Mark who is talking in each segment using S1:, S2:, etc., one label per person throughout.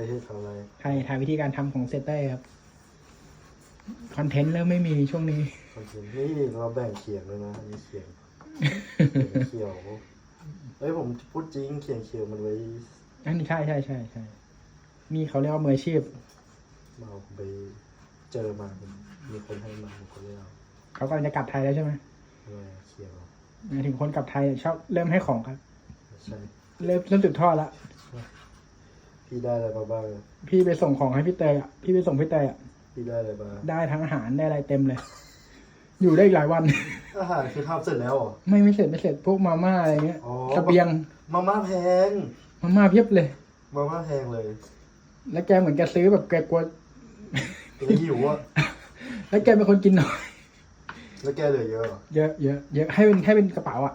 S1: ให้ให้ทำอะไร
S2: ถ่ายถ่ายวิธีการทำของเซตได้ครับ คอนเทนต์เริ่มไม่มีช่วงนี้
S1: คอนเทนต์นี่เราแบ่งเขียงเลยนะอันนี้เขียงเขียวเอ้ยผมพูดจริงเขียงเขียวมันไว้
S2: อันนี้ใช่ใช่ใช่ใช่นี่เขาเรียกว่ามืออาชีพ
S1: มาเอาผมไปเจอมาผมมีคนให้มาผมก็เลยเอา
S2: เขากำลังจะกลับไทยแล้วใช่ไหม
S1: อะไรเขียว
S2: หมายถึงคนกลับไทยชอบเริ่มให้ของครับ
S1: ไม่ใช่
S2: เริ่มเริ่มสืบทอดละ
S1: พี่ได้อะไรมาบ้างอะ
S2: พี่ไปส่งของให้พี่เตยอะพี่ไปส่งพี่เตยอะ
S1: พี่ได้อะไรมา
S2: ได้ทั้งอาหารได้อะไรเต็มเลย อยู่ได้อีกหลายวัน
S1: อาหารคือทำเสร็จแล้วเหรอ
S2: ไม่ไม่เสร็จไม่เสร็จพวกมาม่าอะไรเงี้ย
S1: อ๋อ
S2: เสบียง
S1: มาม่าแพง
S2: มาม่าเพียบเลย
S1: มาม่าแพงเลย
S2: แล้วแกเหมือนแกซื้อแบบแกกลัว
S1: แล้วหิวอะ
S2: แล้วแกเป็นคนกินน้อย
S1: แล้วแกเหลือเยอะเหรอ
S2: เยอะเยอะเยอะให้เป็นให้เป็นกระเป๋าอะ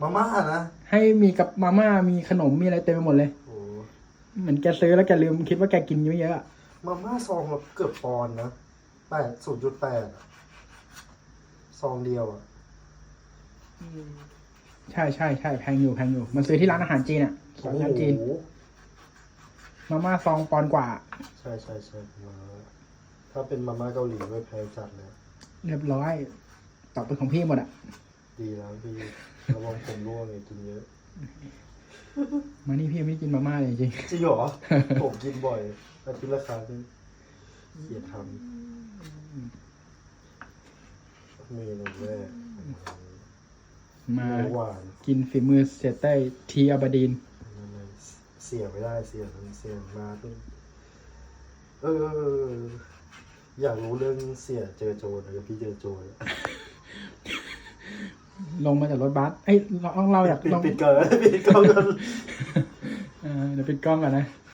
S1: มาม่านะ
S2: ให้มีกับมาม่ามีขนมมีอะไรเต็มไปหมดเลย
S1: โอ้
S2: เหมือนแกซื้อแล้วแกลืมคิดว่าแกกินไม่เยอะอะ
S1: มาม่าซองละเกือบปอนด์นะแปดศูนย์จุดแปดซองเดียวอะ
S2: ใช่ใช่ใช่แพงอยู่แพงอยู่ มันซื้อที่ร้านอาหารจีนอะ
S1: โอ้
S2: ร้านจีน
S1: โห
S2: มาม่าซองปอนด์กว่า
S1: ใช่ใช่ใช่มาถ้าเป็นมาม่าเกาหลีไม่แพงจัดเลย
S2: เรียบร้อยตอบเป็นของพี่หมดอะ
S1: ดีแล้วพี่ระวังผมร่วงเลยกินเยอะ
S2: มานี่พี่ไม่ได้กินมาม่าเลยจริง
S1: จริงเหรอ ผมกินบ่อยอาทิตย์ละครั้งเกียดทำเมนูแรก
S2: ๆมา
S1: เนื้อหวาน
S2: กินฝีมือเสียเต้ยทีอาบาดีน
S1: นั่นเลยเสียไม่ได้เสียมันเสียมาเพิ่งเออ อยากรู้เรื่องเสียเจอโจรนะพี่เจอโจร
S2: ลงมาจากรถบัสเอ้ยเราเราอยาก
S1: ปิด
S2: ลอง
S1: ปิดเกินปิดกล้องกัน
S2: เออเดี๋ยวปิดกล้องก่อนนะ